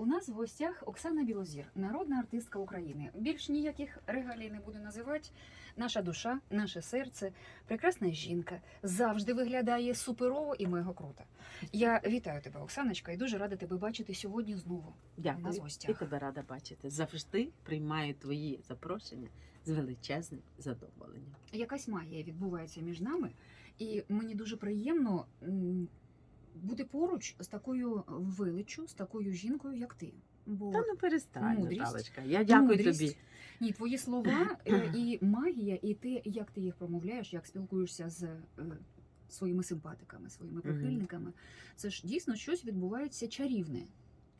У нас в гостях Оксана Білозір, народна артистка України. Більш ніяких регалій не буду називати. Наша душа, наше серце, прекрасна жінка завжди виглядає суперово і мега круто. Я вітаю тебе, Оксаночка, і дуже рада тебе бачити сьогодні знову. У нас в гостях. І тебе рада бачити. Завжди приймаю твої запрошення з величезним задоволенням. Якась магія відбувається між нами, і мені дуже приємно бути поруч з такою величчю, з такою жінкою, як ти. Бо Та ну перестань, мудрість. Наталочка. Я дякую Мудрість. тобі. Ні, твої слова е, і магія, і те, як ти їх промовляєш, як спілкуєшся з е, своїми симпатиками, своїми прихильниками, це ж дійсно щось відбувається чарівне.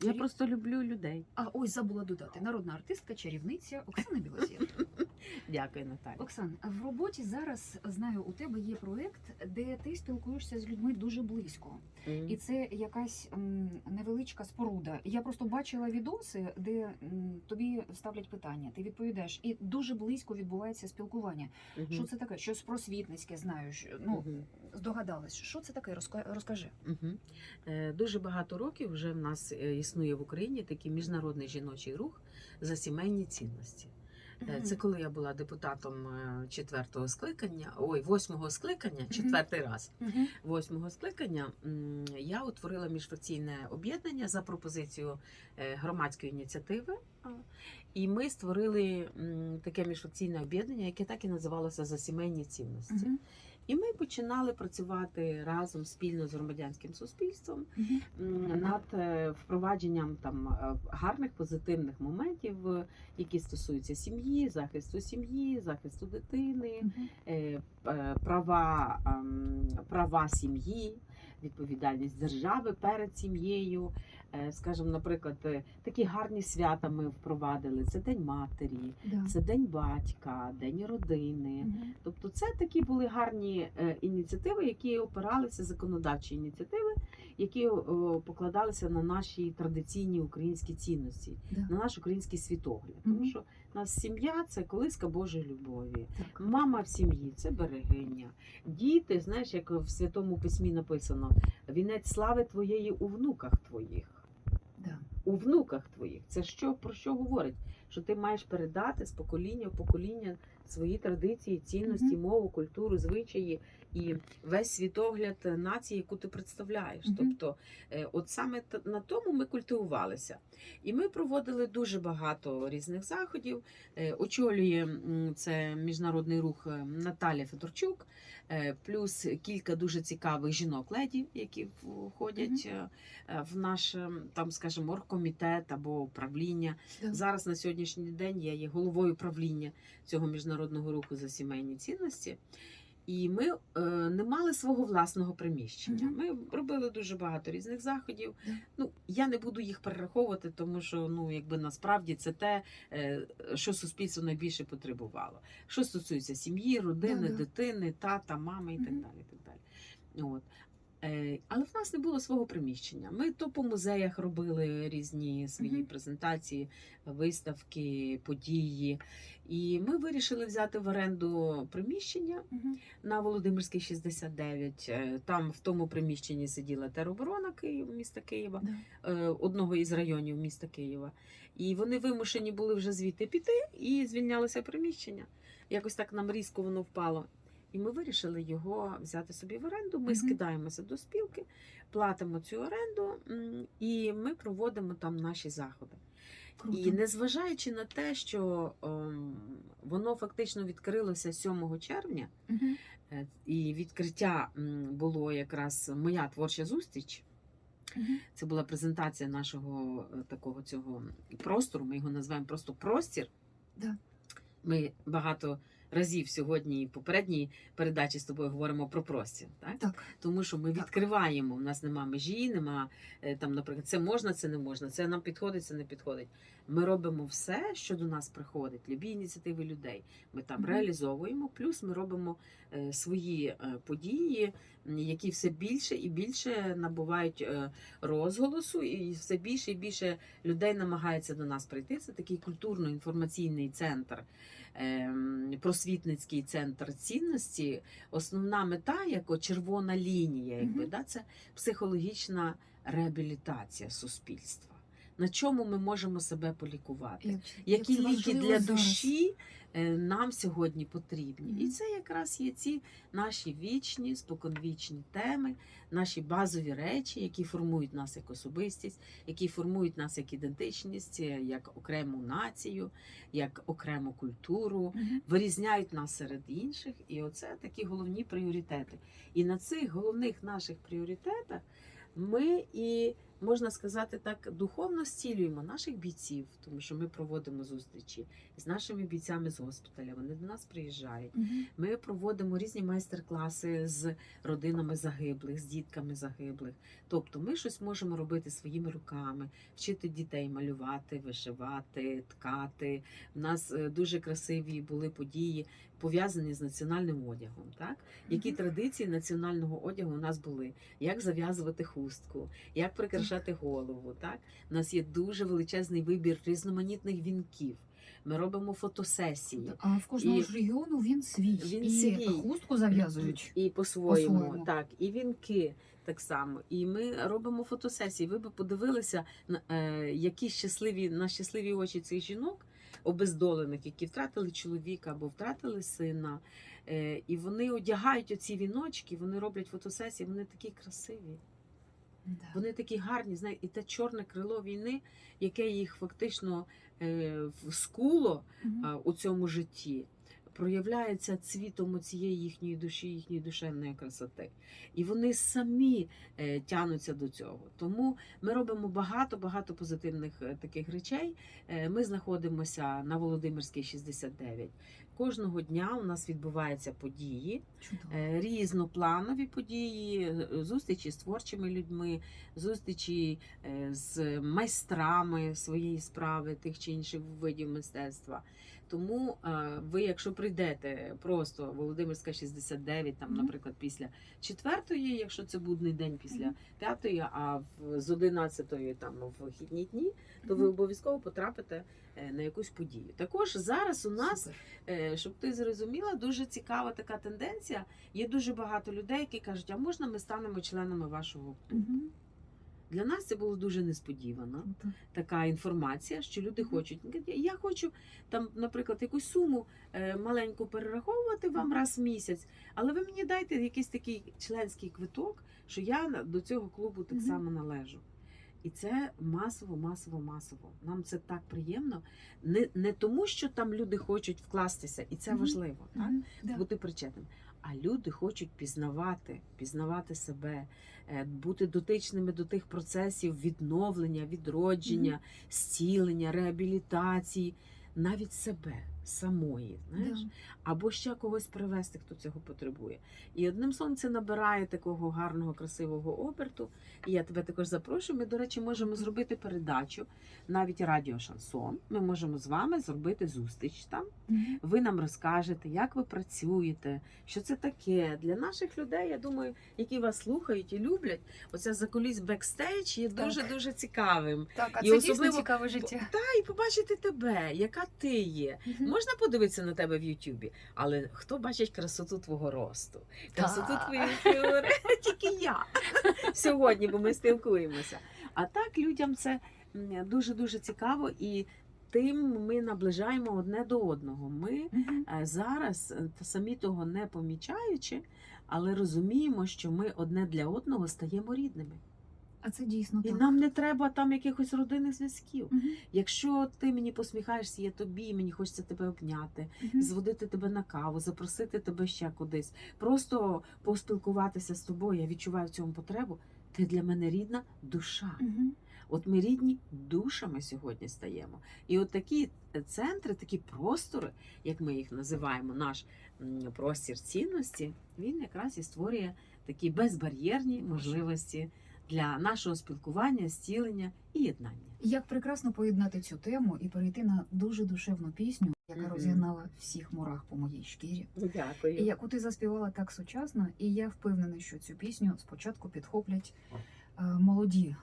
Я просто люблю людей. А ось забула додати народна артистка, чарівниця Оксана Білозір. Дякую, Наталя. Оксан, в роботі зараз знаю, у тебе є проект, де ти спілкуєшся з людьми дуже близько, М. і це якась невеличка споруда. Я просто бачила відоси, де тобі ставлять питання, ти відповідаєш, і дуже близько відбувається спілкування. Мгм. Що це таке? Щось просвітницьке знаю. що- Ну Мгм. здогадалась. Що це таке? Розка- Розкажи. Мгм. Е, Дуже багато років вже в нас е, існує в Україні такий міжнародний жіночий рух за сімейні цінності. Е. Це коли я була депутатом е, четвертого скликання, ой, восьмого скликання, четвертий раз. Восьмого скликання я утворила міжфракційне об'єднання за пропозицією е, громадської ініціативи. І ми створили таке міжфракційне об'єднання, яке так і називалося за сімейні цінності. І ми починали працювати разом спільно з громадянським суспільством над е, впровадженням там е, гарних позитивних моментів, е, які стосуються сім'ї, захисту сім'ї, захисту дитини, права, ем, права сім'ї, відповідальність держави перед сім'єю. Е, Скажімо, наприклад, е, такі гарні свята ми впровадили: це День матері, Да. це День батька, День родини. Мгм. Тобто, це такі були гарні е, ініціативи, які опиралися законодавчі ініціативи, які покладалися на наші традиційні українські цінності, Да. на наш український світогляд. Тому що у нас сім'я це колиска Божої любові. Так. Мама в сім'ї це берегиня. Діти, знаєш, як в святому письмі написано: вінець слави твоєї у внуках твоїх. У внуках твоїх. Це що про що говорить? Що ти маєш передати з покоління в покоління свої традиції, цінності, мову, культуру, звичаї і весь світогляд нації, яку ти представляєш. Мгм. Тобто, е, от саме на тому ми культивувалися. І ми проводили дуже багато різних заходів. Е, Очолює це міжнародний рух е, Наталя Федорчук, е, плюс кілька дуже цікавих жінок-леді, які входять е, е, в наш, е, там, скажімо, оргкомітет або управління. Да. Зараз на сьогоднішній день я є головою правління цього міжнародного руху за сімейні цінності. І ми е, не мали свого власного приміщення. Ми робили дуже багато різних заходів. Ну я не буду їх перераховувати, тому що ну якби насправді це те, е, що суспільство найбільше потребувало. Що стосується сім'ї, родини, дитини, тата, мами і так далі. І так далі. От. Е, Але в нас не було свого приміщення. Ми то по музеях робили різні свої Мгм. презентації, виставки, події. І ми вирішили взяти в оренду приміщення Мгм. на Володимирській 69. Е, Там в тому приміщенні сиділа тероборона Київ, міста Києва, Да. е, одного із районів міста Києва. І вони вимушені були вже звідти піти і звільнялося приміщення. Якось так нам різко воно впало. І ми вирішили його взяти собі в оренду. Ми Мгм. скидаємося до спілки, платимо цю оренду, і ми проводимо там наші заходи. Круто. І незважаючи на те, що ем, воно фактично відкрилося 7 червня, Мгм. е, і відкриття було якраз моя творча зустріч. Мгм. Це була презентація нашого е, такого цього простору. Ми його називаємо просто простір. Да. Ми багато разів сьогодні, в попередній передачі з тобою говоримо про простір. Так? Так. Тому що ми Так. відкриваємо. У нас нема межі, нема е, там, наприклад, це можна, це не можна, це нам підходить, це не підходить. Ми робимо все, що до нас приходить, любі ініціативи людей. Ми там Мгм. реалізовуємо. Плюс ми робимо е, свої е, події, які все більше і більше набувають розголосу, і все більше і більше людей намагається до нас прийти. Це такий культурно-інформаційний центр, просвітницький центр цінності. Основна мета, як червона лінія, якби да, це психологічна реабілітація суспільства. На чому ми можемо себе полікувати. Як- Які як ліки для душі е, нам сьогодні потрібні? І це якраз є ці наші вічні, споконвічні теми, наші базові речі, які формують нас як особистість, які формують нас як ідентичність, е, як окрему націю, як окрему культуру, вирізняють нас серед інших. І оце такі головні пріоритети. І на цих головних наших пріоритетах ми і можна сказати так, духовно зцілюємо наших бійців, тому що ми проводимо зустрічі з нашими бійцями з госпіталя. Вони до нас приїжджають. Мгм. Ми проводимо різні майстер-класи з родинами загиблих, з дітками загиблих. Тобто, ми щось можемо робити своїми руками, вчити дітей малювати, вишивати, ткати. У нас е, дуже красиві були події пов'язані з національним одягом. Так які традиції національного одягу у нас були? Як зав'язувати хустку, як прикрашати голову? Так у нас є дуже величезний вибір різноманітних вінків. Ми робимо фотосесії. А в кожного І- ж регіону він свій. Він і свій. хустку зав'язують. І по-своєму, По-своєму. так, і вінки так само. І ми робимо фотосесії. Ви б подивилися, на, е, які щасливі на щасливі очі цих жінок, обездолених, які втратили чоловіка або втратили сина. Е, і вони одягають оці віночки, вони роблять фотосесії, вони такі красиві. Да. Вони такі гарні, знаєте, і те чорне крило війни, яке їх фактично е, вскуло Мгм. а, у цьому житті. Проявляється цвітом цієї їхньої душі, їхньої душевної красоти. І вони самі е, тянуться до цього. Тому ми робимо багато-багато позитивних е, таких речей. Е, ми знаходимося на Володимирській 69. Кожного дня у нас відбуваються події. Чудово. Різнопланові події, зустрічі з творчими людьми, зустрічі з майстрами своєї справи, тих чи інших видів мистецтва. Тому е, ви, якщо прийдете просто Володимирська 69, там, наприклад, після четвертої, якщо це будний день після п'ятої, а з одинадцятої там в вихідні дні, то ви обов'язково потрапите е, на якусь подію. Також зараз у нас Супер. Е, щоб ти зрозуміла, дуже цікава така тенденція. Є дуже багато людей, які кажуть, а можна ми станемо членами вашого клубу? Для нас це було дуже несподівано. Така інформація, що люди хочуть. Я хочу там, наприклад, якусь суму е, маленьку перераховувати вам раз в місяць, але ви мені дайте якийсь такий членський квиток, що я до цього клубу так само належу. І це масово, масово, масово. Нам це так приємно. Не, не тому, що там люди хочуть вкластися, і це Мгм. важливо, так? Мгм. Да. бути причетним. А люди хочуть пізнавати, пізнавати себе, е, бути дотичними до тих процесів відновлення, відродження, зцілення, реабілітації, навіть себе самої, знаєш, Да. або ще когось привести, хто цього потребує. І одним словом, це набирає такого гарного, красивого оберту. І я тебе також запрошую. Ми, до речі, можемо зробити передачу, навіть радіо Шансон. Ми можемо з вами зробити зустріч там. Ви нам розкажете, як ви працюєте, що це таке для наших людей. Я думаю, які вас слухають і люблять. Оце за куліс бекстейдж є дуже дуже цікавим. Так, а І особливо- дійсно цікаве життя. Та і побачити тебе, яка ти є. Мгм. Можна подивитися на тебе в Ютубі, але хто бачить красоту твого росту, красоту твоєї фігури? Тільки я сьогодні, бо ми спілкуємося. А так людям це дуже дуже цікаво і. Тим ми наближаємо одне до одного. Ми Мгм. Е, зараз, е, самі того не помічаючи, але розуміємо, що ми одне для одного стаємо рідними. А це дійсно І так. нам не треба там якихось родинних зв'язків. Мгм. Якщо ти мені посміхаєшся, я тобі, мені хочеться тебе обняти, Мгм. зводити тебе на каву, запросити тебе ще кудись, просто поспілкуватися з тобою. Я відчуваю в цьому потребу. Ти для мене рідна душа. Мгм. От ми рідні душами сьогодні стаємо. І от такі центри, такі простори, як ми їх називаємо, наш простір цінності, він якраз і створює такі безбар'єрні можливості для нашого спілкування, зцілення і єднання. Як прекрасно поєднати цю тему і перейти на дуже душевну пісню, яка Мгм. розігнала всіх мурах по моїй шкірі. Дякую. І яку ти заспівала так сучасно, і я впевнена, що цю пісню спочатку підхоплять е, молоді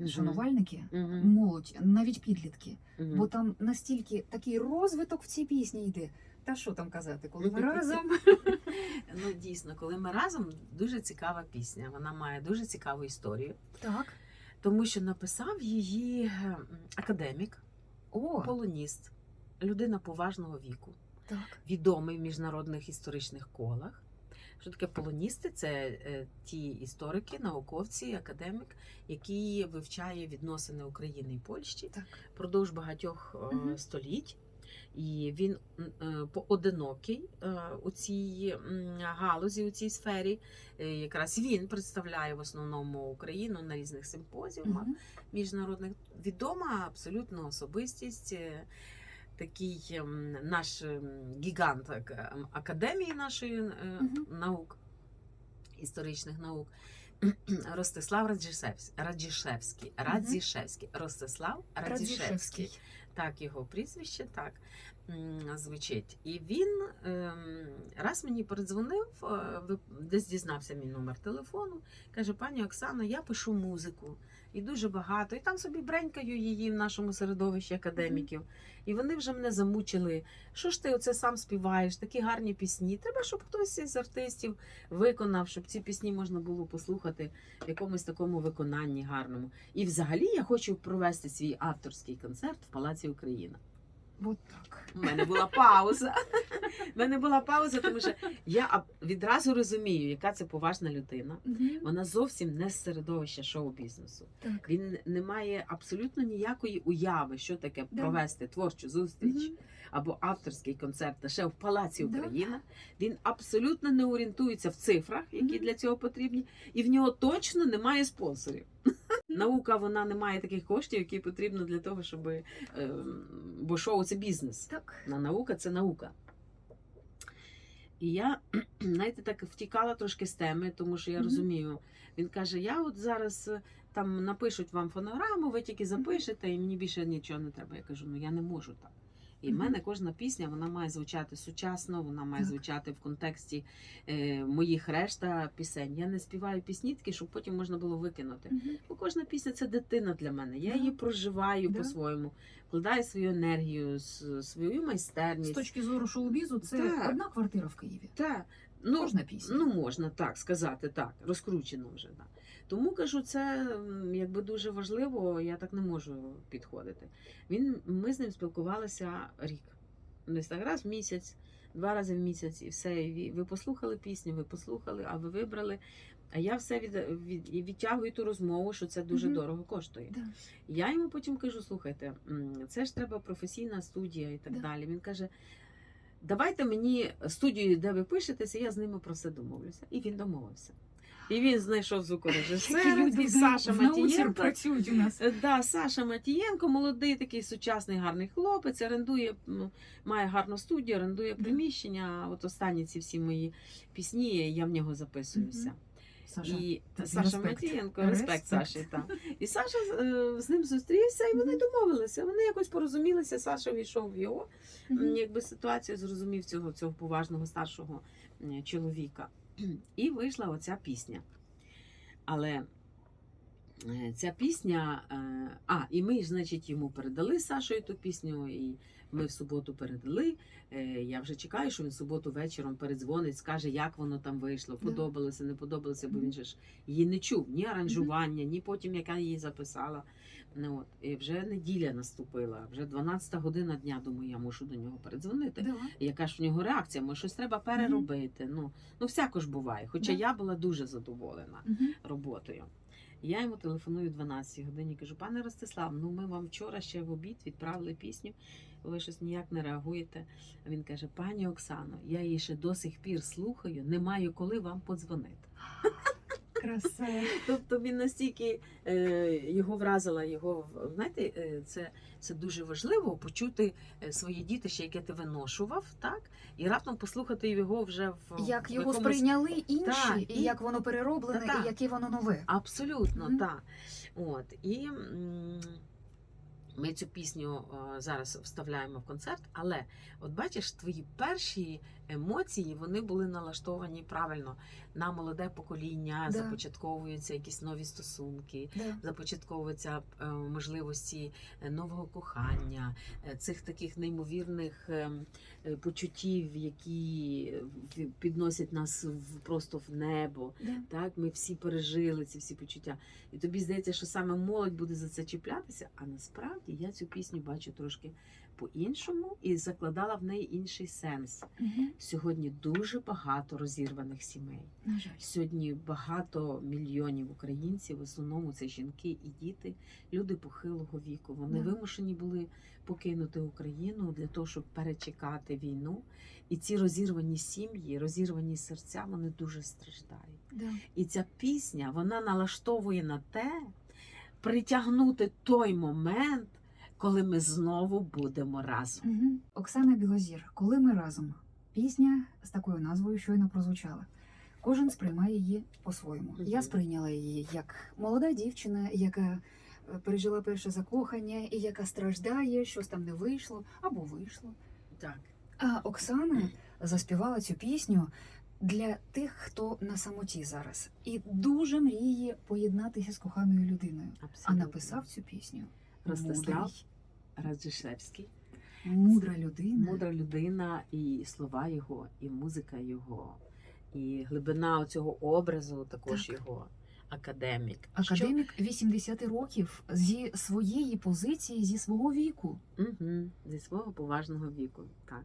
е, шанувальники, молодь, навіть підлітки. Бо там настільки такий розвиток в цій пісні йде. Та що там казати, коли ми разом? Ну дійсно, коли ми разом дуже цікава пісня. Вона має дуже цікаву історію. Так. Тому що написав її е, академік, О, полоніст, людина поважного віку, так. відомий в міжнародних історичних колах. Що таке полоністи? Це е, ті історики, науковці, академік, які вивчає відносини України і Польщі Так. впродовж багатьох е, Мгм. століть. І він е, поодинокий е, у цій галузі, у цій сфері. Е, Якраз він представляє в основному Україну на різних симпозіумах Мгм. міжнародних. Відома абсолютно особистість. Такий наш гігант ем, академії нашої Мгм. наук, історичних наук. Ростислав Радішевський. Раджішевський, Радзішевський, Ростислав Радзішевський. Радзішевський. Так, його прізвище так звучить. І він ем, раз мені передзвонив, е, десь дізнався мій номер телефону. Каже: пані Оксана, я пишу музику. І дуже багато. І там собі бренькаю її в нашому середовищі академіків. І вони вже мене замучили. Що ж ти оце сам співаєш? Такі гарні пісні. Треба, щоб хтось із артистів виконав, щоб ці пісні можна було послухати в якомусь такому виконанні гарному. І взагалі я хочу провести свій авторський концерт в Палаці Україна. От так. У мене була пауза. У мене була пауза, тому що я відразу розумію, яка це поважна людина. Вона зовсім не з середовища шоу-бізнесу. Він не має абсолютно ніякої уяви, що таке провести творчу зустріч або авторський концерт ще в Палаці Да. Україна. Він абсолютно не орієнтується в цифрах, які для цього потрібні, і в нього точно немає спонсорів. Наука вона не має таких коштів, які потрібно для того, щоб е, бо шоу це бізнес. Так. На наука це наука. І я, знаєте, так втікала трошки з теми, тому що я Мгм. розумію. Він каже: я от зараз е, там напишуть вам фонограму, ви тільки запишете, і мені більше нічого не треба. Я кажу, ну я не можу так. І в мене кожна пісня вона має звучати сучасно, вона має Так. звучати в контексті е, моїх решта пісень. Я не співаю пісні щоб потім можна було викинути. Бо кожна пісня це дитина для мене. Я її проживаю по-своєму, вкладаю свою енергію, свою З точки зору шоу-бізу, це Так. одна квартира в Києві. Так, ну, Кожна пісня. ну можна так сказати, так, розкручено вже. Так. Тому кажу, це якби дуже важливо, я так не можу підходити. Він, ми з ним спілкувалися рік. Десь так раз в місяць, два рази в місяць, і все. І ви послухали пісню, ви послухали, а ви вибрали. А я все від, від, і відтягую ту розмову, що це дуже Мгм. дорого коштує. Да. Я йому потім кажу: слухайте, це ж треба професійна студія і так Да. далі. Він каже: давайте мені студію, де ви пишетеся, я з ними про все домовлюся. І він домовився. І він знайшов звукорежисера, люди в- Саша в Матієнко. працюють у нас. Е, Да, Саша Матієнко, молодий, такий сучасний гарний хлопець, орендує, ну, має гарну студію, орендує приміщення. От останні ці всі мої пісні, я в нього записуюся. Саша, І Саша респект. Матієнко, респект, Респект. Саші. Так. І Саша е, з ним зустрівся, і вони домовилися. Вони якось порозумілися. Саша війшов в його якби ситуацію, зрозумів цього, цього поважного старшого чоловіка. І вийшла оця пісня. Але е, ця пісня. е, А, і ми, значить, йому передали Сашою ту пісню, і ми в суботу передали. Е, Я вже чекаю, що він в суботу вечором передзвонить, скаже, як воно там вийшло, подобалося, не подобалося, бо він же ж її не чув, ні аранжування, ні потім, яка її записала. Ну, от. І вже неділя наступила, вже 12 година дня, думаю, я мушу до нього передзвонити. Да. Яка ж в нього реакція? Може, щось треба переробити. Ну, ну всяко ж буває. Хоча Да. я була дуже задоволена роботою. Я йому телефоную о 12 годині. Кажу, пане Ростислав, ну ми вам вчора ще в обід відправили пісню. Ви щось ніяк не реагуєте. А він каже: пані Оксано, я її ще до сих пір слухаю, не маю коли вам подзвонити. Краса. Тобто він настільки е, його вразила його. Знаєте, е, це, це дуже важливо почути е, своє дітище, яке ти виношував, так? І раптом послухати його вже в Як його якомусь- сприйняли інші, Так, і і- як воно перероблене, Та-та. і яке воно нове. Абсолютно, Мгм. так. От. І ми цю пісню зараз вставляємо в концерт, але от бачиш, твої перші емоції вони були налаштовані правильно на молоде покоління, Да. започатковуються якісь нові стосунки, Да. започатковуються е, можливості е, нового кохання, е, цих таких неймовірних почуттів, які підносять нас просто в небо. Да. Так, ми всі пережили ці всі почуття. І тобі здається, що саме молодь буде за це чіплятися. А насправді я цю пісню бачу трошки по-іншому і закладала в неї інший сенс. Мгм. Сьогодні дуже багато розірваних сімей. На жаль. Сьогодні багато мільйонів українців, в основному це жінки і діти, люди похилого віку. Вони Да. вимушені були покинути Україну для того, щоб перечекати війну. І ці розірвані сім'ї, розірвані серця, вони дуже страждають. Да. І ця пісня вона налаштовує на те, притягнути той момент, коли ми знову будемо разом. Угу. Оксана Білозір, коли ми разом. Пісня з такою назвою щойно прозвучала. Кожен сприймає її по-своєму. Я сприйняла її як молода дівчина, яка е, пережила перше закохання і яка страждає, щось там не вийшло або вийшло. Так. А Оксана заспівала цю пісню для тих, хто на самоті зараз, і дуже мріє поєднатися з коханою людиною. А написав цю пісню Ростислав мудрий, Раджишевський. Мудра людина. Мудра людина, і слова його, і музика його, і глибина цього образу також Так. його академік. Академік 80 років зі своєї позиції, зі свого віку. Угу, зі свого поважного віку. Так.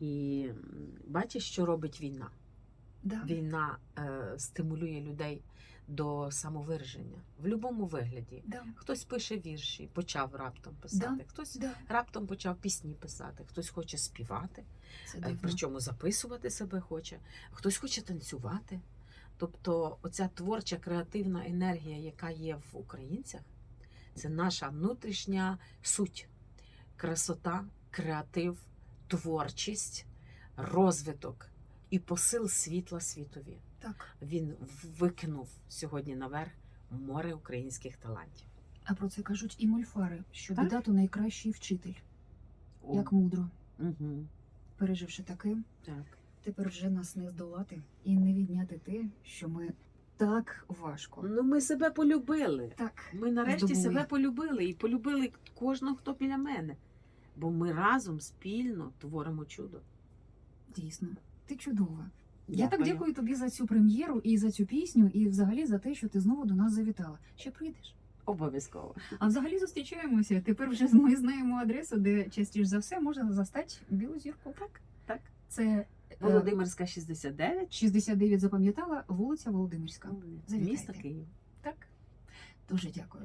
І бачиш, що робить війна. Да. Війна е, стимулює людей до самовираження в будь-якому вигляді. Да. Хтось пише вірші, почав раптом писати, Да. хтось Да. раптом почав пісні писати, хтось хоче співати. Е. Причому записувати себе хоче, хтось хоче танцювати. Тобто, оця творча креативна енергія, яка є в українцях, це наша внутрішня суть, красота, креатив, творчість, розвиток і посил світла світові. Так. Він викинув сьогодні наверх море українських талантів. А про це кажуть і мольфари, що Так. біда то найкращий вчитель, О, як мудро. угу, Переживши таке, так. тепер вже нас не здолати і не відняти те, що ми так важко. Ну, ми себе полюбили. Так. Ми нарешті Здобули. себе полюбили і полюбили кожного, хто біля мене. Бо ми разом спільно творимо чудо. Дійсно, ти чудова. Я так дякую тобі за цю прем'єру і за цю пісню, і взагалі за те, що ти знову до нас завітала. Ще прийдеш. Обов'язково. А взагалі зустрічаємося. Тепер вже ми знаємо адресу, де частіше за все можна застати білу зірку. Так, так. Це е, Володимирська 69, 69 запам'ятала, вулиця Володимирська. Завітайте. місто Київ. Так. Дуже дякую.